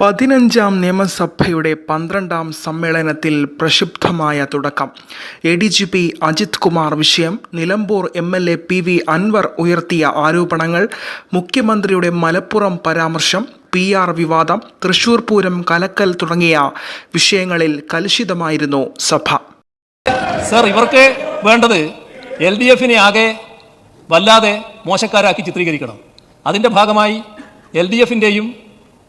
പതിനഞ്ചാം നിയമസഭയുടെ പന്ത്രണ്ടാം സമ്മേളനത്തിൽ പ്രക്ഷുബ്ധമായ തുടക്കം. A D G P Ajith Kumar വിഷയം Nilambur M L A P V Anvar ഉയർത്തിയ ആരോപണങ്ങൾ മുഖ്യമന്ത്രിയുടെ മലപ്പുറം പരാമർശം പി ആർ വിവാദം തൃശൂർ പൂരം കലക്കൽ തുടങ്ങിയ വിഷയങ്ങളിൽ കലുഷിതമായിരുന്നു സഭ. സർ ഇവർക്ക് വേണ്ടത് എൽ ഡി എഫിനെ ആകെ വല്ലാതെ മോശക്കാരാക്കി ചിത്രീകരിക്കണം. അതിന്റെ ഭാഗമായി എൽ ഡി എഫിന്റെയും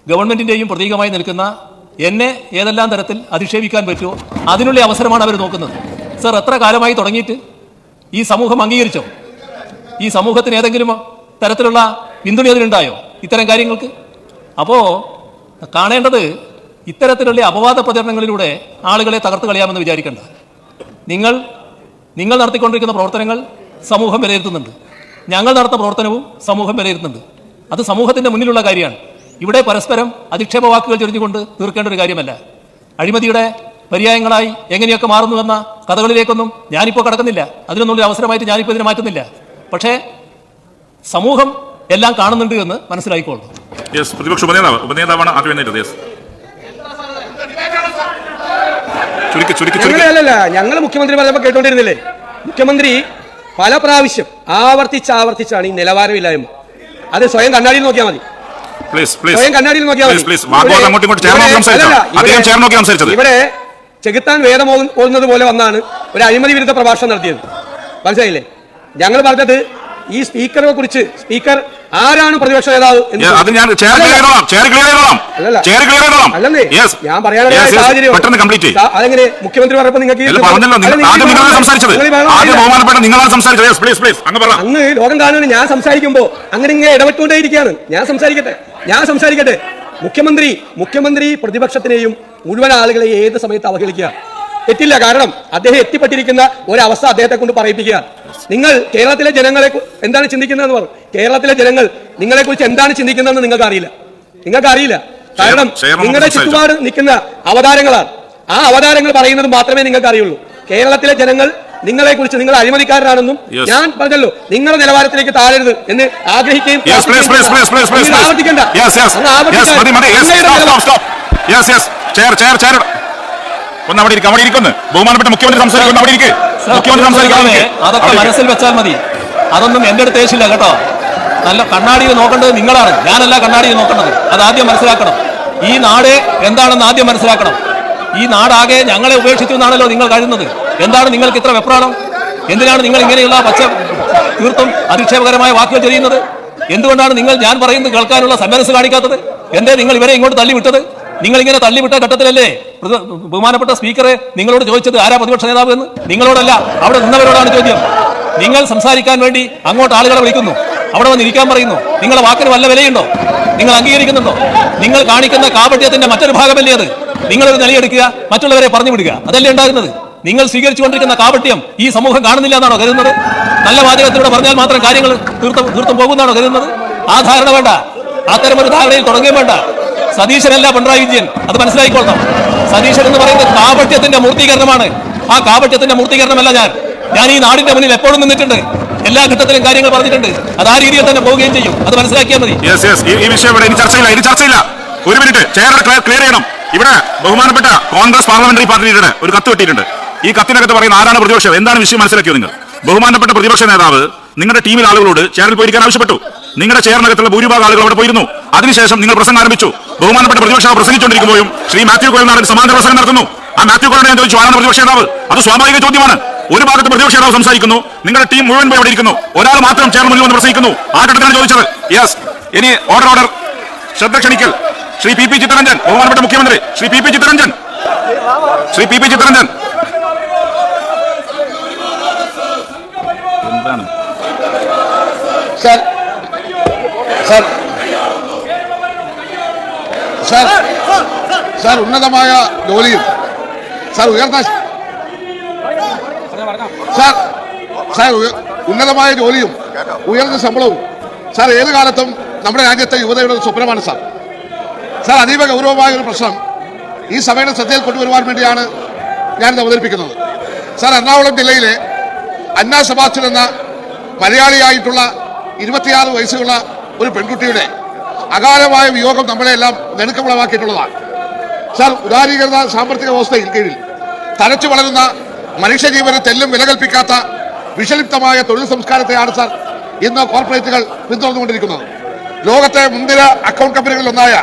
ഗവൺമെന്റിന്റെയും പ്രതീകമായി നിൽക്കുന്ന എന്നെ ഏതെല്ലാം തരത്തിൽ അധിക്ഷേപിക്കാൻ പറ്റുമോ അതിനുള്ള അവസരമാണ് അവർ നോക്കുന്നത്. സർ എത്ര കാലമായി തുടങ്ങിയിട്ട് ഈ സമൂഹം അംഗീകരിച്ചോ? ഈ സമൂഹത്തിന് ഏതെങ്കിലും തരത്തിലുള്ള പിന്തുണ അതിനുണ്ടായോ ഇത്തരം കാര്യങ്ങൾക്ക്? അപ്പോൾ കാണേണ്ടത് ഇത്തരത്തിലുള്ള അപവാദ പ്രചരണങ്ങളിലൂടെ ആളുകളെ തകർത്ത് കളയാമെന്ന് വിചാരിക്കേണ്ട. നിങ്ങൾ നിങ്ങൾ നടത്തിക്കൊണ്ടിരിക്കുന്ന പ്രവർത്തനങ്ങൾ സമൂഹം വിലയിരുത്തുന്നുണ്ട്. ഞങ്ങൾ നടത്തുന്ന പ്രവർത്തനവും സമൂഹം വിലയിരുത്തുന്നുണ്ട്. അത് സമൂഹത്തിന്റെ മുന്നിലുള്ള കാര്യമാണ്. ഇവിടെ പരസ്പരം അധിക്ഷേപ വാക്കുകൾ ചൊരിഞ്ഞുകൊണ്ട് തീർക്കേണ്ട ഒരു കാര്യമല്ല. അഴിമതിയുടെ പര്യായങ്ങളായി എങ്ങനെയൊക്കെ മാറുന്നുവെന്ന കഥകളിലേക്കൊന്നും ഞാനിപ്പോൾ കടക്കുന്നില്ല. അതിനൊന്നുള്ള അവസരമായിട്ട് ഞാനിപ്പോൾ ഇതിനെ മാറ്റുന്നില്ല. പക്ഷേ സമൂഹം എല്ലാം കാണുന്നുണ്ട് എന്ന് മനസ്സിലായിക്കോളൂ. യെസ് പ്രതിപക്ഷ ഉപനേതാവ് ഉപനേതാവാണ് ഞങ്ങളല്ല ഞങ്ങൾ മുഖ്യമന്ത്രി പറഞ്ഞപ്പോൾ കേട്ടോണ്ടിരുന്നില്ലേ? മുഖ്യമന്ത്രി പല പ്രാവശ്യം ആവർത്തിച്ച് ആവർത്തിച്ചാണ് ഈ നിലവാരമില്ലായ്മ. അത് സ്വയം കണ്ണാടിയിൽ നോക്കിയാൽ മതി. പ്ലീസ് പ്ലീസ് കണ്ണാടിയിൽ നോക്കിയാൽ പ്ലീസ് പ്ലീസ് വാഗ്വാദം അങ്ങോട്ടും ഇങ്ങോട്ടും ചേർന്ന് നോക്കി സംസാരിച്ചോ? ഇവിടെ- അദ്ദേഹം ചേർന്ന് നോക്കി സംസാരിച്ചത്. ഇവിടെ ചെകുത്താൻ വേദം ഓടുന്നത് പോലെ വന്നാണ് ഒരു അഴിമതി വിരുദ്ധ പ്രഭാഷണം നടത്തിയത്. മനസ്സിലായില്ലേ? ഞങ്ങൾ പറഞ്ഞത് ഈ സ്പീക്കറെ കുറിച്ച് സ്പീക്കർ ആരാണ് പ്രതിപക്ഷ നേതാവ് അത് ഞാൻ ചെയർ ക്ലിയർ ചെയ്തോളാം ചെയർ ക്ലിയർ ചെയ്തോളാം അല്ലല്ല. ചെയർ ക്ലിയർ ചെയ്തോളാം. അല്ലേ ഞാൻ പറയാനുള്ള സാഹചര്യം പെട്ടെന്ന് കംപ്ലീറ്റ് അതെങ്ങനെ മുഖ്യമന്ത്രി നിങ്ങൾക്ക് പറഞ്ഞല്ലോ. ആദ്യം നിങ്ങളാണ് സംസാരിച്ചത്. ആദ്യം ഉണ്ടാക്കില്ല. ബഹുമാനപ്പെട്ട നിങ്ങളാണ് സംസാരിച്ചത്. യെസ് പ്ലീസ് പ്ലീസ് അങ്ങ് പറ. അങ്ങ് ലോകം കാണുന്നത് ഞാൻ സംസാരിക്കുമ്പോ അങ്ങനെ ഇങ്ങനെ ഇടപെട്ടുകൊണ്ടേയിരിക്കുകയാണ് ഞാൻ സംസാരിക്കട്ടെ. ഞാൻ സംസാരിക്കട്ടെ. മുഖ്യമന്ത്രി മുഖ്യമന്ത്രി പ്രതിപക്ഷത്തിനെയും മുഴുവൻ ആളുകളെയും ഏത് സമയത്ത് അവഹേളിക്കുക? തെറ്റില്ല. കാരണം അദ്ദേഹം എത്തിപ്പെട്ടിരിക്കുന്ന ഒരവസ്ഥ അദ്ദേഹത്തെ കൊണ്ട് പറയിപ്പിക്കുകയാണ്. നിങ്ങൾ കേരളത്തിലെ ജനങ്ങളെ എന്താണ് ചിന്തിക്കുന്നതെന്ന് പറഞ്ഞു. കേരളത്തിലെ ജനങ്ങൾ നിങ്ങളെ കുറിച്ച് എന്താണ് ചിന്തിക്കുന്നതെന്ന് നിങ്ങൾക്ക് അറിയില്ല നിങ്ങൾക്ക് അറിയില്ല കാരണം നിങ്ങളുടെ. ചുറ്റുപാട് നിൽക്കുന്ന അവതാരങ്ങളാണ്. ആ അവതാരങ്ങൾ പറയുന്നത് മാത്രമേ നിങ്ങൾക്ക് അറിയുള്ളൂ കേരളത്തിലെ ജനങ്ങൾ നിങ്ങളെ കുറിച്ച് നിങ്ങൾ അഴിമതിക്കാരനാണെന്നും. ഞാൻ പറഞ്ഞല്ലോ നിങ്ങളുടെ നിലവാരത്തിലേക്ക് താഴരുത് എന്ന് ആഗ്രഹിക്കുകയും ആവർത്തിക്കണ്ട ഒന്ന് അവിടെ ഇരിക്കും അവിടെ ഇരിക്കുന്നു ബഹുമാനപ്പെട്ട മുഖ്യമന്ത്രി സംസാരിക്കുന്നു അവിടെ ഇരിക്കും. മുഖ്യമന്ത്രി സംസാരിക്കാൻ അതൊക്കെ മനസ്സിൽ വെച്ചാൽ മതി. അതൊന്നും എന്റെ അടുത്ത് ഏശില്ല കേട്ടോ. നല്ല കണ്ണാടിയിൽ നോക്കേണ്ടത് നിങ്ങളാണ്. ഞാനല്ല കണ്ണാടിയിൽ നോക്കേണ്ടത്. അത് ആദ്യം മനസ്സിലാക്കണം. ഈ നാട് എന്താണെന്ന് ആദ്യം മനസ്സിലാക്കണം. ഈ നാടാകെ ഞങ്ങളെ ഉപേക്ഷിച്ചു എന്നാണല്ലോ നിങ്ങൾ കരുതുന്നത്. എന്താണ് നിങ്ങൾക്ക് ഇത്ര വെപ്രാളം? എന്തിനാണ് നിങ്ങൾ ഇങ്ങനെയുള്ള പച്ച തീർത്തും അധിക്ഷേപകരമായ വാക്കുകൾ ചെയ്യുന്നത് എന്തുകൊണ്ടാണ് നിങ്ങൾ ഞാൻ പറയുന്നത് കേൾക്കാനുള്ള സന്മനസ് കാണിക്കാത്തത്? എന്തേ നിങ്ങൾ ഇവരെ ഇങ്ങോട്ട് തള്ളിവിട്ടത്? നിങ്ങൾ ഇങ്ങനെ തള്ളിവിട്ട ഘട്ടത്തിലല്ലേ ബഹുമാനപ്പെട്ട സ്പീക്കറെ നിങ്ങളോട് ചോദിച്ചത് ആരാ പ്രതിപക്ഷ നേതാവ് എന്ന്? നിങ്ങളോടല്ല. അവിടെ നിന്നവരോടാണ് ചോദ്യം. നിങ്ങൾ സംസാരിക്കാൻ വേണ്ടി അങ്ങോട്ട് ആളുകളെ വിളിക്കുന്നു. അവിടെ വന്ന് ഇരിക്കാൻ പറയുന്നു. നിങ്ങളെ വാക്കിന് വല്ല വിലയുണ്ടോ? നിങ്ങൾ അംഗീകരിക്കുന്നുണ്ടോ? നിങ്ങൾ കാണിക്കുന്ന കാപട്യത്തിന്റെ മറ്റൊരു ഭാഗമല്ലേ അത്? നിങ്ങളൊരു നിലയെടുക്കുക മറ്റുള്ളവരെ പറഞ്ഞു വിടുക അതല്ലേ ഉണ്ടാകുന്നത്? നിങ്ങൾ സ്വീകരിച്ചുകൊണ്ടിരിക്കുന്ന കാപട്യം ഈ സമൂഹം കാണുന്നില്ല എന്നാണോ കരുതുന്നത്? നല്ല വാചകത്തിലൂടെ പറഞ്ഞാൽ മാത്രം കാര്യങ്ങൾ തീർത്തും തീർത്തും പോകുന്നതാണോ കരുതുന്നത്? ആ ധാരണ വേണ്ട. അത്തരമൊരു ധാരണയിൽ തുടങ്ങുകയും വേണ്ട. സതീശനല്ല പിണറായി വിജയൻ. അത് മനസ്സിലായിക്കൊള്ളണം സതീശൻ എന്ന് പറയുന്നത് കാപട്യത്തിന്റെ മൂർത്തീകരണമാണ്. ആ കാപട്യത്തിന്റെ മൂർത്തീകരണമല്ല ഞാൻ. ഞാൻ ഈ നാടിന്റെ മുന്നിൽ എപ്പോഴും നിന്നിട്ടുണ്ട്. എല്ലാ ഘട്ടത്തിലും കാര്യങ്ങൾ പറഞ്ഞിട്ടുണ്ട്. അത് ആ രീതിയിൽ തന്നെ പോവുകയും ചെയ്യും. അത് മനസ്സിലാക്കിയാൽ മതി. ഈ വിഷയം ഇവിടെ ഇനി ചർച്ചയില്ല ഇനി ചർച്ചയില്ല. ഒരു മിനിറ്റ്. ചെയർ ക്ലിയർ ചെയ്യണം. ഇവിടെ ബഹുമാനപ്പെട്ട കോൺഗ്രസ് പാർലമെന്ററി പാർട്ടിയുടെ ഒരു കത്ത് കിട്ടിയിട്ടുണ്ട് ഈ കത്തിനകത്ത് പറയുന്ന ആരാണ് പ്രതിപക്ഷം? എന്താണ് വിഷയം മനസ്സിലാക്കിയോ നിങ്ങൾ? ബഹുമാനപ്പെട്ട പ്രതിപക്ഷ നേതാവ് നിങ്ങളുടെ ടീമിൽ ആളുകളോട് ചേറിൽ പോയിരിക്കാൻ ആവശ്യപ്പെട്ടു. നിങ്ങളുടെ ചേർന്നകത്തുള്ള ഭൂരിഭാഗം ആളുകൾ അവിടെ പോയിരുന്നു. അതിനുശേഷം നിങ്ങൾ പ്രസംഗം ആരംഭിച്ചു. ബഹുമാനപ്പെട്ട പ്രതിപക്ഷ പ്രസംഗിച്ചുകൊണ്ടിരിക്കുമ്പോഴും ശ്രീ മാത്യു കോയൽനാടൻ സമാന്തര പ്രസംഗം നടത്തുന്നു. ആ മാത്യു കോയൽ ഞാൻ ചോദിച്ചു ആരാണ് പ്രതിപക്ഷ നേതാവ്? അത് സ്വാഭാവിക ചോദ്യമാണ്. ഒരു ഭാഗത്ത് പ്രതിപക്ഷ നേതാവ് സംസാരിക്കുന്നു നിങ്ങളുടെ ടീം മുഴുവൻ പോയി ഇരിക്കുന്നു. ഒരാൾ മാത്രം ചെയർ മുന്നിൽ വന്ന് പ്രസംഗിക്കുന്നു. ആ ഘട്ടത്തിലാണ് ചോദിച്ചത്. യെസ് ഇനി ഓർഡർ ഓർഡർ ശ്രദ്ധ ക്ഷണിക്കൽ. ശ്രീ പി പി ചിത്തരഞ്ജൻ ബഹുമാനപ്പെട്ട മുഖ്യമന്ത്രി Shri P P Chitharanjan. Shri P P Chitharanjan. എന്താണ് സാർ സാർ സാർ സാർ ഉന്നതമായ ജോലിയും സാർ ഉയർന്ന സാർ സാർ ഉന്നതമായ ജോലിയും ഉയർന്ന ശമ്പളവും. സാർ ഏത് കാലത്തും നമ്മുടെ രാജ്യത്തെ യുവതയുടെ ഒരു സ്വപ്നമാണ് സാർ. സാർ അതീവ ഗൗരവമായ ഒരു പ്രശ്നം ഈ സഭയുടെ ശ്രദ്ധയിൽ കൊണ്ടുവരുവാൻ വേണ്ടിയാണ് ഞാനിത് അവതരിപ്പിക്കുന്നത്. സാർ എറണാകുളം ജില്ലയിലെ അന്ന സെബാസ്റ്റ്യൻ എന്ന മലയാളിയായിട്ടുള്ള ഇരുപത്തിയാറ് വയസ്സുള്ള ഒരു പെൺകുട്ടിയുടെ അകാലമായ വിയോഗം നമ്മളെല്ലാം നെടുക്കമുളവാക്കിയിട്ടുള്ളതാണ് സാർ ഉദാരീകൃത സാമ്പത്തിക വ്യവസ്ഥയിൽ കീഴിൽ തലച്ചു വളരുന്ന മനുഷ്യജീവന് തെല്ലും വില കൽപ്പിക്കാത്ത വിഷലിപ്തമായ തൊഴിൽ സംസ്കാരത്തെയാണ് സാർ ഇന്ന് കോർപ്പറേറ്റുകൾ പിന്തുടർന്നുകൊണ്ടിരിക്കുന്നത്. ലോകത്തെ മുൻനിര അക്കൗണ്ട് കമ്പനികളിലൊന്നായ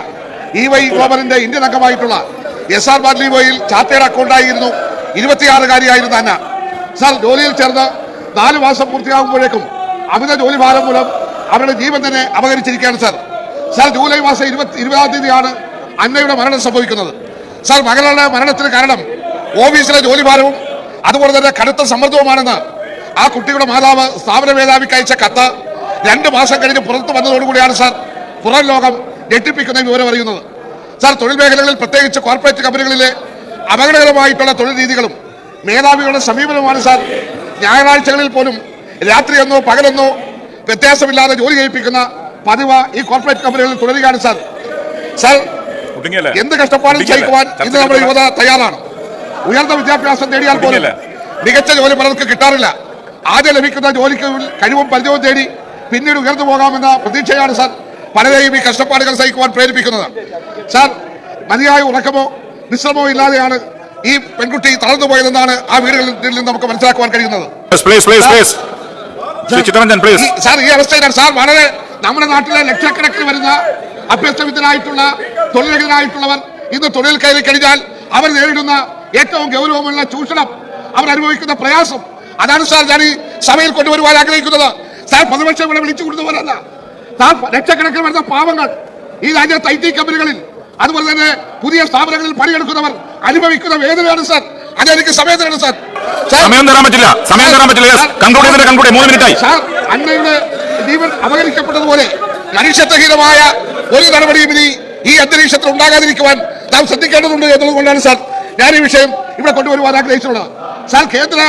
ഇ വൈ ഗ്ലോബലിന്റെ ഇന്ത്യൻ അംഗമായിട്ടുള്ള എസ് ആർ ബാഡ്ലിവോയിൽ ചാർട്ടേഡ് അക്കൗണ്ടായിരുന്നു ഇരുപത്തിയാറുകാരിയായിരുന്ന അന്ന. സാർ ജോലിയിൽ ചേർന്ന് നാല് മാസം പൂർത്തിയാകുമ്പോഴേക്കും അമിത ജോലി ഭാരം മൂലം അവരുടെ ജീവൻ തന്നെ അപകരിച്ചിരിക്കുകയാണ് സാർ. സാർ ജൂലൈ മാസം ഇരുപത്തി ഇരുപതാം തീയതിയാണ് അന്നയുടെ മരണം സംഭവിക്കുന്നത്. സാർ മകളുടെ മരണത്തിന് കാരണം ഓഫീസിലെ ജോലിഭാരവും അതുപോലെ തന്നെ കടുത്ത സമ്മർദ്ദവുമാണെന്ന് ആ കുട്ടിയുടെ മാതാവ് സ്ഥാപന മേധാവിക്ക് അയച്ച കത്ത് രണ്ട് മാസം കഴിഞ്ഞ് പുറത്തു വന്നതോടുകൂടിയാണ് സാർ പുറം ലോകം ഞെട്ടിപ്പിക്കുന്ന വിവരം അറിയുന്നത്. സാർ തൊഴിൽ മേഖലകളിൽ പ്രത്യേകിച്ച് കോർപ്പറേറ്റ് കമ്പനികളിലെ അപകടകരമായിട്ടുള്ള തൊഴിൽ രീതികളും മേധാവികളുടെ സമീപനമാണ് സാർ. ഞായറാഴ്ചകളിൽ പോലും രാത്രിയെന്നോ പകലെന്നോ വ്യത്യാസമില്ലാതെ ജോലി ചെയ്യിപ്പിക്കുന്ന പതിവ് ഈ കോർപ്പറേറ്റ് കമ്പനികളിൽ തുടരുകയാണ് സാർ സാർ എന്ത് കഷ്ടപ്പാടും? സഹിക്കുവാൻ ഇന്ന് നമ്മുടെ യുവത തയ്യാറാണ്. ഉയർന്ന വിദ്യാഭ്യാസം നേടിയാൽ പോലും? മികച്ച ജോലി പലർക്ക് കിട്ടാറില്ല. ആദ്യം ലഭിക്കുന്ന ജോലിക്ക് കഴിവും പരിചയവും തേടി പിന്നീട് ഉയർന്നു പോകാമെന്ന പ്രതീക്ഷയാണ് സാർ പലരെയും ഈ കഷ്ടപ്പാടുകൾ സഹിക്കുവാൻ പ്രേരിപ്പിക്കുന്നത്. സാർ മതിയായ ഉറക്കമോ വിശ്രമമോ ഇല്ലാതെയാണ് ഈ പെൺകുട്ടി തളർന്നു പോയതെന്നാണ് ആ വീടുകളിൽ നിന്ന് നമുക്ക് മനസ്സിലാക്കുവാൻ കഴിയുന്നത്. സാർ ഈ അവസ്ഥയിലാണ് സാർ വളരെ നമ്മുടെ നാട്ടിലെ ലക്ഷക്കണക്കിന് വരുന്ന അഭ്യസ്തവിദ്യരായിട്ടുള്ള തൊഴിലകരായിട്ടുള്ളവർ ഇന്ന് തൊഴിൽ കയറി കഴിഞ്ഞാൽ അവർ നേരിടുന്ന ഏറ്റവും ഗൗരവമുള്ള ചൂഷണം അവർ അനുഭവിക്കുന്ന പ്രയാസം. അതാണ് സാർ ഞാൻ ഈ സഭയിൽ കൊണ്ടുവരുവാൻ ആഗ്രഹിക്കുന്നത്. സാർ പ്രതിപക്ഷം ഇവിടെ വിളിച്ചു കൊണ്ടുവരല്ല സാർ ലക്ഷക്കണക്കിന് വരുന്ന പാവങ്ങൾ ഈ രാജ്യത്തെ ഐ ടി കമ്പനികളിൽ അതുപോലെ തന്നെ പുതിയ സ്ഥാപനങ്ങളിൽ പണിയെടുക്കുന്നവർ അനുഭവിക്കുന്ന വേദനയാണ് സാർ. അതെനിക്ക് സമയം തരണം സാർ. സമയം തരാൻ പറ്റില്ല. സമയം തരാൻ പറ്റില്ല. Yes conclude conclude. മൂന്ന് മിനിറ്റായി. സാർ അന്നയുടെ അപകരിക്കപ്പെട്ടതുപോലെ മനുഷ്യത്വഹീനമായ ഒരു നടപടിയും ഇനി ഈ അന്തരീക്ഷത്തിൽ ഉണ്ടാകാതിരിക്കുവാൻ നാം ശ്രദ്ധിക്കേണ്ടതുണ്ട് എന്നതുകൊണ്ടാണ് സാർ ഞാൻ ഈ വിഷയം ഇവിടെ കൊണ്ടുവരുവാൻ ആഗ്രഹിച്ചിട്ടുള്ളത്. സാർ കേന്ദ്ര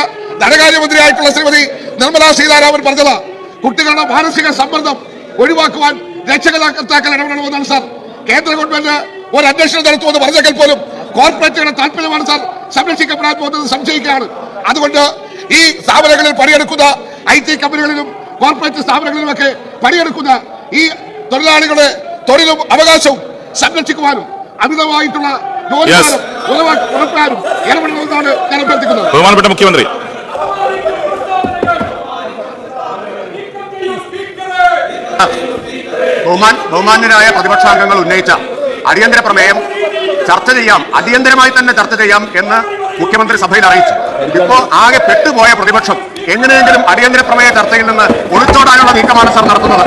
ധനകാര്യമന്ത്രിയായിട്ടുള്ള ശ്രീമതി നിർമ്മലാ സീതാരാമൻ പറഞ്ഞത് കുട്ടികളുടെ മാനസിക സമ്മർദ്ദം ഒഴിവാക്കുവാൻ രക്ഷകർത്താക്കൾ ഇടപെടണമെന്നാണ് സാർ. കേന്ദ്ര ഗവൺമെന്റ് ഒരു അന്വേഷണം നടത്തുമെന്ന് പറഞ്ഞെങ്കിൽ പോലും കോർപ്പറേറ്റുകളുടെ താല്പര്യമാണ് സാർ സംരക്ഷിക്കപ്പെടാൻ പോകുന്നത് സംശയിക്കുകയാണ്. അതുകൊണ്ട് ഈ സ്ഥാപനങ്ങളിൽ പണിയെടുക്കുന്ന ഐ കമ്പനികളിലും കോർപ്പറേറ്റ് സ്ഥാപനങ്ങളിലുമൊക്കെ പണിയെടുക്കുന്ന ഈ തൊഴിലാളികളുടെ തൊഴിലും അവകാശവും സംരക്ഷിക്കുവാനും അമിതമായിട്ടുള്ള ഉറപ്പാനും ഞാൻ അഭ്യർത്ഥിക്കുന്നത്. ബഹുമാനപ്പെട്ട മുഖ്യമന്ത്രി. ബഹുമാൻ ബഹുമാന്യരായ പ്രതിപക്ഷാംഗങ്ങൾ ഉന്നയിച്ച അടിയന്തര പ്രമേയം ചർച്ച ചെയ്യാം അടിയന്തരമായി തന്നെ ചർച്ച ചെയ്യാം എന്ന് മുഖ്യമന്ത്രി സഭയിൽ അറിയിച്ചു. ഇപ്പോൾ ആകെ പെട്ടുപോയ പ്രതിപക്ഷം എങ്ങനെയെങ്കിലും അടിയന്തര പ്രമേയ ചർച്ചയിൽ നിന്ന് ഒളിച്ചോടാനുള്ള നീക്കമാണ് സർ നടത്തുന്നത്.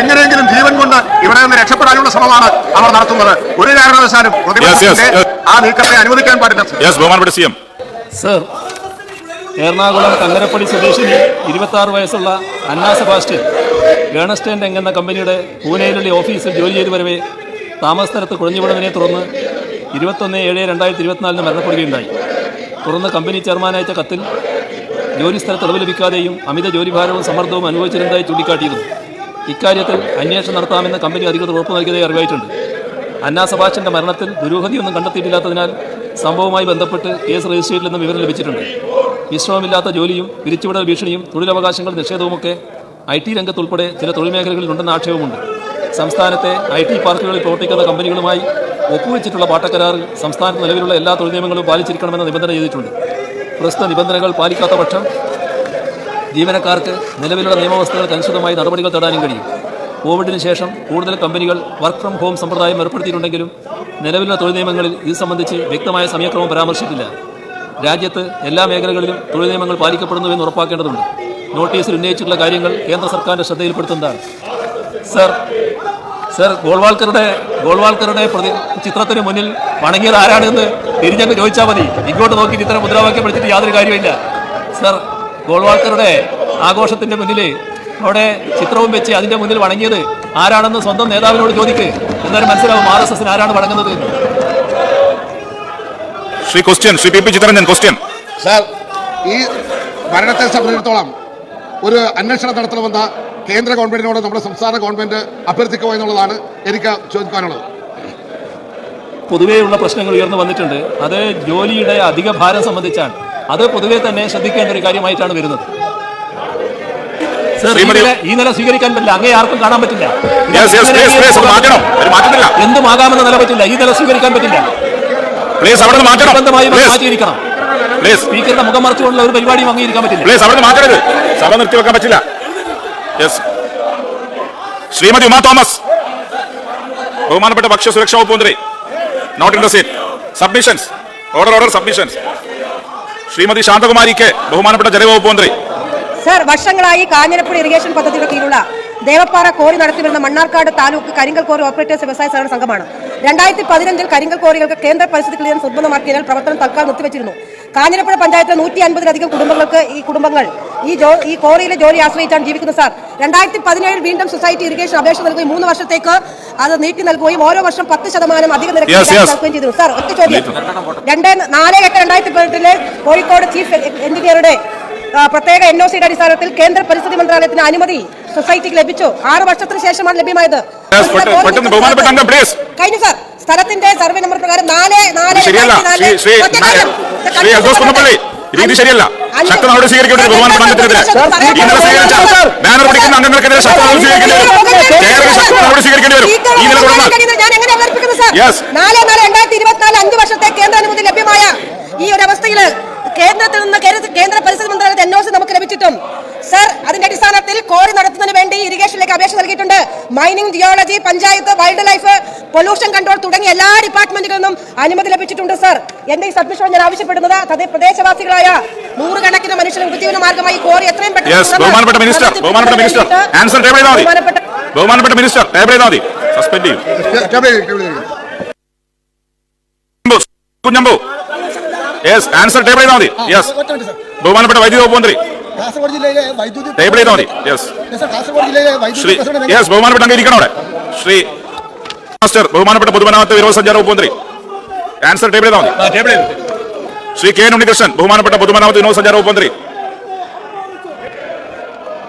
എങ്ങനെയെങ്കിലും ജീവൻ കൊണ്ട് ഇവിടെ നിന്ന് രക്ഷപ്പെടാനുള്ള ശ്രമമാണ് അവർ നടത്തുന്നത്. ഒരു കാരണവശാലും പ്രതിപക്ഷത്തിന്റെ ആ നീക്കത്തെ അനുവദിക്കാൻ പാടില്ല സർ. എറണാകുളം കങ്ങരപ്പള്ളി സ്വദേശിനി ഇരുപത്തി ആറ് വയസ്സുള്ള അന്നാ സെബാസ്റ്റ്യൻ ഗേണസ്റ്റേൻ എന്ന കമ്പനിയുടെ പൂനെയിലുള്ള ഓഫീസിൽ ജോലി ചെയ്തു വരവേ താമസ സ്ഥലത്ത് കുഴഞ്ഞുവിടുന്നതിനെ തുടർന്ന് ഇരുപത്തൊന്ന് ഏഴ് രണ്ടായിരത്തി ഇരുപത്തിനാലിന് മരണപ്പെടുകയുണ്ടായി. തുടർന്ന് കമ്പനി ചെയർമാൻ അയച്ച കത്തിൽ ജോലി സ്ഥലത്ത് ഇളവ് ലഭിക്കാതെയും അമിത ജോലിഭാരവും സമ്മർദ്ദവും അനുഭവിച്ചിരുന്നതായി ചൂണ്ടിക്കാട്ടിയിരുന്നു. ഇക്കാര്യത്തിൽ അന്വേഷണം നടത്താമെന്ന് കമ്പനി അധികൃതർ ഉറപ്പു നൽകിയതായി അറിവായിട്ടുണ്ട്. അന്നാ സബാഷിന്റെ മരണത്തിൽ ദുരൂഹതയൊന്നും കണ്ടെത്തിയിട്ടില്ലാത്തതിനാൽ സംഭവവുമായി ബന്ധപ്പെട്ട് കേസ് രജിസ്റ്റർ ചെയ്തില്ലെന്ന് വിവരം ലഭിച്ചിട്ടുണ്ട്. വിശ്രമമില്ലാത്ത ജോലിയും പിരിച്ചുവിടൽ ഭീഷണിയും തൊഴിലവകാശങ്ങൾ നിഷേധവുമൊക്കെ ഐ ടി രംഗത്തുൾപ്പെടെ ചില തൊഴിൽ മേഖലകളിൽ ഉണ്ടെന്ന ആക്ഷേപമുണ്ട്. സംസ്ഥാനത്തെ ഐ ടി പാർക്കുകളിൽ പ്രവർത്തിക്കുന്ന കമ്പനികളുമായി ഒപ്പുവെച്ചിട്ടുള്ള പാട്ടക്കരാറിൽ സംസ്ഥാനത്ത് നിലവിലുള്ള എല്ലാ തൊഴിൽ നിയമങ്ങളും പാലിച്ചിരിക്കണമെന്ന നിബന്ധന ചെയ്തിട്ടുണ്ട്. പ്രസ്തുത നിബന്ധനകൾ പാലിക്കാത്ത പക്ഷം ജീവനക്കാർക്ക് നിലവിലുള്ള നിയമവ്യവസ്ഥകൾക്ക് അനുസൃതമായി നടപടികൾ തേടാനും കഴിയും. കോവിഡിന് ശേഷം കൂടുതൽ കമ്പനികൾ വർക്ക് ഫ്രം ഹോം സമ്പ്രദായം ഏർപ്പെടുത്തിയിട്ടുണ്ടെങ്കിലും നിലവിലുള്ള തൊഴിൽ നിയമങ്ങളിൽ ഇത് സംബന്ധിച്ച് വ്യക്തമായ സമയക്രമം പരാമർശിച്ചിട്ടില്ല. രാജ്യത്ത് എല്ലാ മേഖലകളിലും തൊഴിൽ നിയമങ്ങൾ പാലിക്കപ്പെടുന്നുവെന്ന് ഉറപ്പാക്കേണ്ടതുണ്ട്. നോട്ടീസിൽ ഉന്നയിച്ചിട്ടുള്ള കാര്യങ്ങൾ കേന്ദ്ര സർക്കാരിന്റെ ശ്രദ്ധയിൽപ്പെടുത്തുന്നതാണ്. സർ സർ ഗോൾവാൾക്കറുടെ ഗോൾവാൾക്കറുടെ പ്രതി ചിത്രത്തിന് മുന്നിൽ വണങ്ങിയത് ആരാണെന്ന് തിരിഞ്ഞങ്ങ് ചോദിച്ചാൽ മതി. ഇങ്ങോട്ട് നോക്കി ചിത്രം മുദ്രാവാക്യം പഠിച്ചിട്ട് യാതൊരു കാര്യമില്ല സർ ഗോൾവാൾക്കറുടെ ആഘോഷത്തിന്റെ മുന്നിൽ അവിടെ ചിത്രവും വെച്ച് അതിന്റെ മുന്നിൽ വണങ്ങിയത് ആരാണെന്ന് സ്വന്തം നേതാവിനോട് ചോദിക്ക്. എന്നാലും മനസ്സിലാവും ആർ എസ് എസിന് ആരാണ് വണങ്ങുന്നത് Shri question Shri P P Chitharanjan question. Sir ഈ മരണത്തെ സംബന്ധിച്ചിടത്തോളം ഒരു അന്വേഷണം നടത്തണമെന്ന കേന്ദ്ര ഗവൺമെന്റിനോട് നമ്മുടെ സംസ്ഥാന ഗവൺമെന്റ് അഭ്യർത്ഥിക്കുക എന്നുള്ളതാണ് എനിക്ക് ചോദിക്കാനുള്ളത്. പൊതുവെയുള്ള പ്രശ്നങ്ങൾ ഉയർന്നു വന്നിട്ടുണ്ട്. അത് ജോലിയുടെ അധിക ഭാരം സംബന്ധിച്ചാണ്. അത് പൊതുവെ തന്നെ ശ്രദ്ധിക്കേണ്ട ഒരു കാര്യമായിട്ടാണ് വരുന്നത്. സർ, ഈ നില- സ്വീകരിക്കാൻ പറ്റില്ല. അങ്ങേ ആർക്കും കാണാൻ പറ്റില്ല. എന്തുമാകാമെന്ന നില പറ്റില്ല. ഈ നില സ്വീകരിക്കാൻ പറ്റില്ല. പ്ലീസ് അവിടെ നിന്ന് മാറ്റണം നിർബന്ധമായും മാറ്റിയിരിക്കണം. സ്പീക്കറുടെ മുഖം മറച്ചുകൊണ്ടുള്ള ഒരു പരിപാടിയും അംഗീകരിക്കാൻ പറ്റില്ല. സഭ നിർത്തിവെക്കാൻ പറ്റില്ല. യെസ് ശ്രീമതി ഉമാ തോമസ്. ബഹുമാനപ്പെട്ട ഭക്ഷ്യ സുരക്ഷാ വകുപ്പ് മന്ത്രി. Not in the seat submissions order order submissions Shrimati Santhakumari K ബഹുമാനപ്പെട്ട ജലവകുപ്പ് മന്ത്രി. സർ വർഷങ്ങളായി കാഞ്ഞിരപ്പുഴ ഇറിഗേഷൻ പദ്ധതിയുടെ കീഴിലുള്ള ദേവപ്പാറ കോറി നടത്തിവരുന്ന മണ്ണാർക്കാട് താലൂക്ക് കരിങ്കൽ കോറി ഓപ്പറേറ്റേഴ്സ് വ്യവസായ സഹകരണ സംഘമാണ്. രണ്ടായിരത്തി പതിനഞ്ചിൽ കരിങ്കൽ കോറികൾക്ക് കേന്ദ്ര പരിസ്ഥിതി ക്ലിയറൻസ് നിർബന്ധമാക്കിയതിനാൽ പ്രവർത്തനം തൽക്കാലം നിർത്തിവെച്ചിരുന്നു. കാഞ്ഞിരപ്പുഴ പഞ്ചായത്തിലെ നൂറ്റി അൻപതിലധികം കുടുംബങ്ങൾക്ക് ഈ കുടുംബങ്ങൾ ഈ ജോ ഈ കോറിയിലെ ജോലി ആശ്രയിച്ചാണ് ജീവിക്കുന്നത് സാർ. രണ്ടായിരത്തി പതിനേഴിൽ വീണ്ടും സൊസൈറ്റി ഇറിഗേഷൻ അപേക്ഷ നൽകുകയും മൂന്ന് വർഷത്തേക്ക് അത് നീട്ടി നൽകുകയും ഓരോ വർഷം പത്ത് ശതമാനം അധിക നിരക്ക്. നൽകുകയും ചെയ്തു സാർ ഒറ്റ ചോദ്യം. രണ്ട് നാല് എട്ട് രണ്ടായിരത്തി പതിനെട്ടിലെ കോഴിക്കോട് ചീഫ് എഞ്ചിനീയറുടെ പ്രത്യേക എൻ ഒ സിയുടെ അടിസ്ഥാനത്തിൽ കേന്ദ്ര പരിസ്ഥിതി മന്ത്രാലയത്തിന് അനുമതി സൊസൈറ്റിക്ക് ലഭിച്ചു. ആറ് വർഷത്തിന് ശേഷമാണ് ലഭ്യമായത്. കഴിഞ്ഞു സാർ. സ്ഥലത്തിന്റെ സർവേ നമ്പർ പ്രകാരം നാല് നാല് ശ്രീ അൽദോസ് കുന്നപ്പള്ളി രീതി ശരിയല്ല. ശക്ത നടപടി സ്വീകരിക്കേണ്ടത് ബഹുമാനപ്പെട്ട അംഗത്തിനെതിരെ. ഈ നില സ്വീകരിച്ചാൽ ബാനർ പിടിക്കുന്ന അംഗങ്ങൾക്കെതിരെ ശക്ത നടപടി സ്വീകരിക്കേണ്ടി വരും കേരളത്തിൽ ശക്ത നടപടി സ്വീകരിക്കേണ്ടി വരും. ഈ നില തുടർന്നാൽ നാല് നാല് രണ്ടായിരത്തി ഇരുപത്തിനാല് അഞ്ച് വർഷത്തെ കേന്ദ്ര അനുമതി ലഭ്യമായ ഈ ഒരു അവസ്ഥയിൽ കേന്ദ്രത്തിൽ നിന്ന് കേന്ദ്ര- കേന്ദ്ര പരിസ്ഥിതി മന്ത്രാലയത്തെ അന്വേഷണം നമുക്ക് ലഭിച്ചിട്ടും. സർ അതിന്റെ അടിസ്ഥാനത്തിൽ കോറി നടത്തുന്നതിന് വേണ്ടി ഇറിഗേഷനിലേക്ക് അപേക്ഷ നൽകിയിട്ടുണ്ട്. Mining geology panchayat wildlife pollution control തുടങ്ങിയ എല്ലാ ഡിപ്പാർട്ട്മെന്റുകളിൽ നിന്നും അനുമതി ലഭിച്ചിട്ടുണ്ട് സർ. എന്റെ ഈ സബ്മിഷൻ ഞാൻ ആവശ്യപ്പെടുന്നത് അതേ പ്രദേശവാസികളായ നൂറുകണക്കിന് മനുഷ്യർ ഉപജീവന മാർഗമായി കോറി എത്രയും യെസ് ബഹുമാനപ്പെട്ട മിനിസ്റ്റർ ബഹുമാനപ്പെട്ട മിനിസ്റ്റർ. ആൻസർ ടേബിൾ ചെയ്താൽ മതി. ബഹുമാനപ്പെട്ട ബഹുമാനപ്പെട്ട മിനിസ്റ്റർ ടേബിൾ ചെയ്താൽ മതി. സസ്പെൻഡ് ചെയ്യും. കുഞ്ഞമ്പു യെസ് ആൻസർ ടേബിൾ ചെയ്താൽ മതി. യെസ് ബഹുമാനപ്പെട്ട വൈദ്യുതി വകുപ്പ് മന്ത്രി. കാസർഗോഡ് ജില്ലയിലെ വൈദ്യുതി ടേബിൾ ചെയ്താൽ മതി. യെസ് സർ, കാസർഗോഡ് ജില്ലയിലെ ശ്രീ വൈദ്യുതി യെസ് ബഹുമാനപ്പെട്ട അങ്ങ് ഇരിക്കണം അവിടെ? ശ്രീ മാസ്റ്റർ ബഹുമാനപ്പെട്ട പൊതുമരാമത്ത് വിനോദസഞ്ചാര വകുപ്പ് മന്ത്രി. ആൻസർ ടേബിൾ ചെയ്താൽ മതി. Table Shri K N Unnikrishnan ബഹുമാനപ്പെട്ട പൊതുമരാമത്ത് വിനോദസഞ്ചാര വകുപ്പ് മന്ത്രി.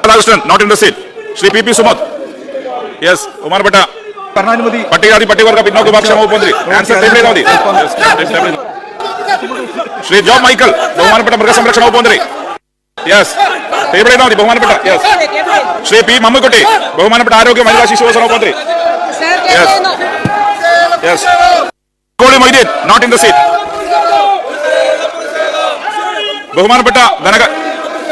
Radhakrishnan not in the seat Shri P P Sumod. Yes ബഹുമാനപ്പെട്ട പട്ടികജാതി പട്ടികവർഗ പിന്നോക്ക വിഭാഗ വകുപ്പ് മന്ത്രി. ആൻസർ ടേബിൾ ചെയ്താൽ മതി Yes, table ചെയ്താൽ മതി. ശ്രീ ജോ മൈക്കിൾ ബഹുമാനപ്പെട്ട മൃഗസംരക്ഷണ വകുപ്പ് മന്ത്രി. യെസ് ടേബിൾ മതി ബഹുമാനപ്പെട്ട യെസ് ശ്രീ പി മമ്മക്കുട്ടി ബഹുമാനപ്പെട്ട ആരോഗ്യ മഹിളാ ശിശു വികസന വകുപ്പ് മന്ത്രി. Yes. Yes coli Moideen not in the seat ബഹുമാനപ്പെട്ട ധനക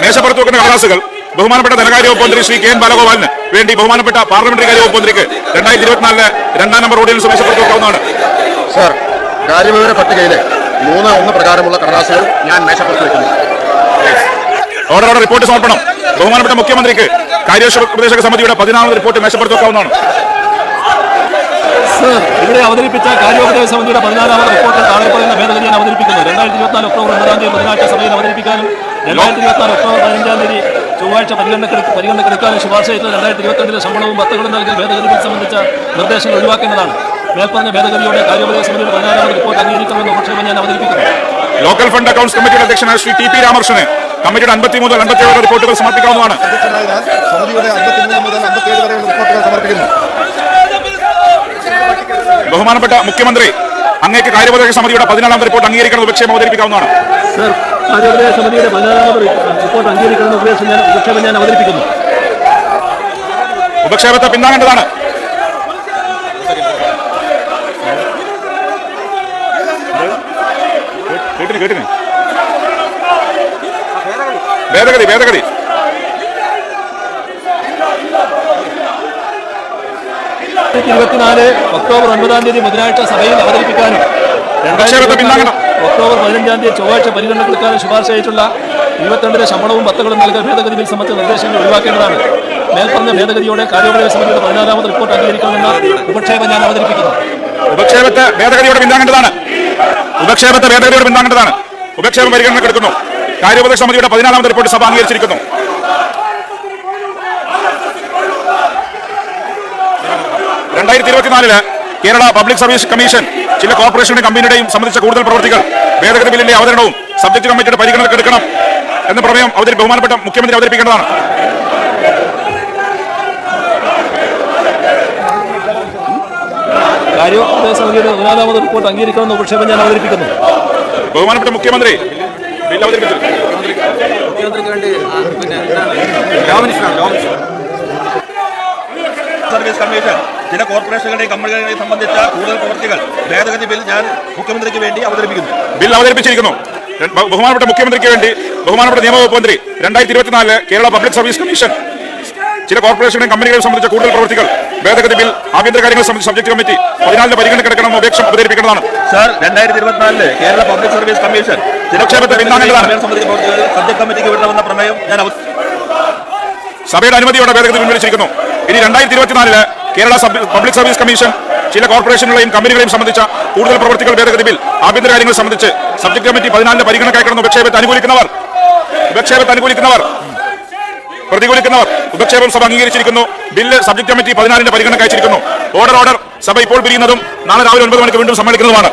മേശപ്പുറത്ത് വെക്കുന്ന കടലാസുകൾ ബഹുമാനപ്പെട്ട ധനകാര്യ വകുപ്പ് മന്ത്രി ശ്രീ കെ എൻ ബാലഗോപാലിന് വേണ്ടി ബഹുമാനപ്പെട്ട പാർലമെന്ററി കാര്യ വകുപ്പ് മന്ത്രിക്ക് രണ്ടായിരത്തി ഇരുപത്തിനാലിലെ രണ്ടാം നമ്പർ ഓർഡിനൻസ് മേശപ്പുറത്ത് വെക്കാവുന്നതാണ്. സാർ കാര്യവിവര പട്ടികയിലെ. മൂന്ന് ഒന്ന് പ്രകാരമുള്ള കടലാസുകൾ ഞാൻ മേശപ്പുറത്ത് വെക്കുന്നു. ഓർഡർ ഓർഡർ റിപ്പോർട്ട് സമർപ്പണം. ബഹുമാനപ്പെട്ട മുഖ്യമന്ത്രിക്ക് കാര്യ ഉപദേശക സമിതിയുടെ പതിനാമത് റിപ്പോർട്ട് മേശപ്പുറത്ത് വെക്കാവുന്നതാണ്. സർ ഇവിടെ അവതരിപ്പിച്ച കാര്യോപദേശ സമിതിയുടെ പതിനാലാമത് റിപ്പോർട്ട് താഴെ പറയുന്ന ഭേദഗതി ഞാൻ അവതരിപ്പിക്കുന്നു. രണ്ടായിരത്തി ഇരുപത്തിനാല് ഒക്ടോബർ ഒമ്പതാം തീയതി ബുധനാഴ്ച സഭയിൽ അവതരിപ്പിക്കാനും രണ്ടായിരത്തി ഇരുപത്തിനാല് ഒക്ടോബർ പതിനഞ്ചാം തീയതി ചൊവ്വാഴ്ച പരിഗണനക്കെടുത്ത് പരിഗണനക്കെടുക്കാനും ശുപാർശ ചെയ്തത് രണ്ടായിരത്തി ഇരുപത്തിരണ്ടിലെ ശമ്പളവും പത്തുകളും നൽകിയ ഭേദഗതികൾ സംബന്ധിച്ച നിർദ്ദേശങ്ങൾ ഒഴിവാക്കേണ്ടതാണ്. മേൽപ്പറഞ്ഞ ഭേദഗതിയുടെ കാര്യോപദേശ സമിതിയുടെ പതിനാലാമത് റിപ്പോർട്ട് അംഗീകരിക്കണമെന്ന ഞാൻ അവതരിപ്പിക്കുന്നു. ലോക്കൽ ഫണ്ട് അക്കൗണ്ട്സ് കമ്മിറ്റിയുടെ അധ്യക്ഷനായ ശ്രീ ടി പി രാമകൃഷ്ണന് കമ്മിറ്റിയുടെ അൻപത്തി മുതൽ അൻപത്തിയേഴ് റിപ്പോർട്ടുകൾ സമർപ്പിക്കാവുന്നതാണ്. അധ്യക്ഷനായതിനാൽ സമിതിയുടെ അൻപത്തിമൂന്ന് മുതൽ അൻപത്തിയേഴ് വരെയുള്ള റിപ്പോർട്ടുകൾ സമർപ്പിക്കുന്നു. ബഹുമാനപ്പെട്ട മുഖ്യമന്ത്രി അങ്ങേക്ക് കാര്യോപദേശ സമിതിയുടെ പതിനാലാമത് റിപ്പോർട്ട് അംഗീകരിക്കണം ഉപക്ഷേപം അവതരിപ്പിക്കാവുന്നതാണ്. സർ കാര്യോപദേശ സമിതിയുടെ പതിനാലാമത് റിപ്പോർട്ട് അംഗീകരിക്കണമെന്ന ഉപദേശം ഞാൻ ഉപക്ഷേപം ഞാൻ അവതരിപ്പിക്കുന്നു. ഉപക്ഷേപത്തെ പിന്താങ്ങേണ്ടതാണ്. കേട്ടിന് കേട്ടിന്. ഭേദഗതി ഭേദഗതി. ഇരുപത്തിനാല് ഒക്ടോബർ ഒൻപതാം തീയതി ബുധനാഴ്ച സഭയിൽ അവതരിപ്പിക്കാനും. ഒക്ടോബർ പതിനഞ്ചാം തീയതി ചൊവ്വാഴ്ച പരിഗണന കൊടുക്കാനും ശുപാർശ ചെയ്തിട്ടുള്ള ഇരുപത്തിരണ്ടിലെ ശമ്പളവും പത്തുകളും നൽകിയ ഭേദഗതി ബിൽ സംബന്ധിച്ച നിർദ്ദേശങ്ങൾ ഒഴിവാക്കേണ്ടതാണ്. മേൽപ്പറഞ്ഞ ഭേദഗതിയോടെ കാര്യോപദേശ സമിതിയുടെ പതിനാലാമത് റിപ്പോർട്ട് അംഗീകരിക്കണമെന്ന ഉപക്ഷേപം ഞാൻ അവതരിപ്പിക്കുന്നു. ഉപക്ഷേപത്തെ ഭേദഗതിയോടെ പിന്താങ്ങേണ്ടതാണ് ഉപക്ഷേപത്തെ ഭേദഗതിയോട് പിന്താങ്ങേണ്ടതാണ് ഉപക്ഷേപം പരിഗണനയ്ക്ക് എടുക്കുന്നു. കാര്യോപദേശ സമിതിയുടെ പതിനാലാമത് റിപ്പോർട്ട് സഭ അംഗീകരിച്ചിരിക്കുന്നു. രണ്ടായിരത്തി ഇരുപത്തിനാലിൽ കേരള പബ്ലിക് സർവീസ് കമ്മീഷൻ ചില കോർപ്പറേഷനുടെയും കമ്പനിയുടെയും സംബന്ധിച്ച കൂടുതൽ പ്രവൃത്തികൾ ഭേദഗതി ബില്ലിന്റെ അവതരണവും സബ്ജക്ട് കമ്മിറ്റിയുടെ പരിഗണനയ്ക്ക് എടുക്കണം എന്ന പ്രമേയം അവതരി ബഹുമാനപ്പെട്ട മുഖ്യമന്ത്രി അവതരിപ്പിക്കേണ്ടതാണ്. കാര്യോപദേശ സമിതിയുടെ പതിനാലാമത് റിപ്പോർട്ട് അംഗീകരിക്കണമെന്ന് ഉപക്ഷേപം ഞാൻ അവതരിപ്പിക്കുന്നു. ബഹുമാനപ്പെട്ട മുഖ്യമന്ത്രി ബിൽ അവതരിപ്പിച്ചു. സർവീസ് കമ്മീഷൻ ചില കോർപ്പറേഷനുകളുടെയും കമ്പനികളെ സംബന്ധിച്ച കൂടുതൽ പ്രവൃത്തികൾ ഭേദഗതി ബിൽ ഞാൻ മുഖ്യമന്ത്രിക്ക് വേണ്ടി അവതരിപ്പിക്കുന്നു. ബിൽ അവതരിപ്പിച്ചിരിക്കുന്നു. ബഹുമാനപ്പെട്ട മുഖ്യമന്ത്രിക്ക് വേണ്ടി ബഹുമാനപ്പെട്ട നിയമവകുപ്പ് മന്ത്രി രണ്ടായിരത്തി ഇരുപത്തിനാല് കേരള പബ്ലിക് സർവീസ് കമ്മീഷൻ. ചില കോർപ്പറേഷനും കമ്പനികളെ സംബന്ധിച്ച കൂടുതൽ പ്രവൃത്തികൾ ഭേദഗതി ബിൽ ആഭ്യന്തര കാര്യങ്ങൾ സംബന്ധിച്ച് സബ്ജക്ട് കമ്മിറ്റി പതിനാലിന് പരിഗണന കിടക്കണമെന്ന് അപേക്ഷ അവതരിപ്പിക്കേണ്ടതാണ് സാർ രണ്ടായിരത്തി ഇരുപത്തിനാലിൽ കേരള പബ്ലിക് സർവീസ് കമ്മീഷൻ പിന്താങ്ങേണ്ടതാണ്. സബ്ജക്ട് കമ്മിറ്റിക്ക് വിടണമെന്ന പ്രമേയം ഞാൻ സഭയുടെ അനുമതിയോടെ ഭേദഗതി പിൻവലിച്ചിരിക്കുന്നു ഇനി രണ്ടായിരത്തി ഇരുപത്തിനാലിൽ കേരള പബ്ലിക് സർവീസ് കമ്മീഷൻ ചില കോർപ്പറേഷനുകളെയും കമ്പനികളെയും സംബന്ധിച്ച കൂടുതൽ പ്രവൃത്തികൾ ഭേദഗതി ബിൽ ആഭ്യന്തര കാര്യങ്ങൾ സംബന്ധിച്ച് സബ്ജക്ട് കമ്മിറ്റി പതിനാലിന് പരിഗണന കയറ്റണമെന്ന് ഉപക്ഷേപത്തെ അനുകൂലിക്കുന്നവർ. ഉപക്ഷേപത്തെ അനുകൂലിക്കുന്നവർ. പ്രതികൂലിക്കുന്നവർ. ഉപക്ഷേപം സഭ അംഗീകരിച്ചിരിക്കുന്നു. ബില്ല് സബ്ജക്ട് കമ്മിറ്റി പതിനാലിന്റെ പരിഗണന കഴിച്ചിരിക്കുന്നു ഓർഡർ ഓർഡർ സഭ ഇപ്പോൾ പിരിയുന്നതും നാളെ രാവിലെ ഒൻപത് മണിക്ക് വീണ്ടും സമ്മേളിക്കുന്നതുമാണ്.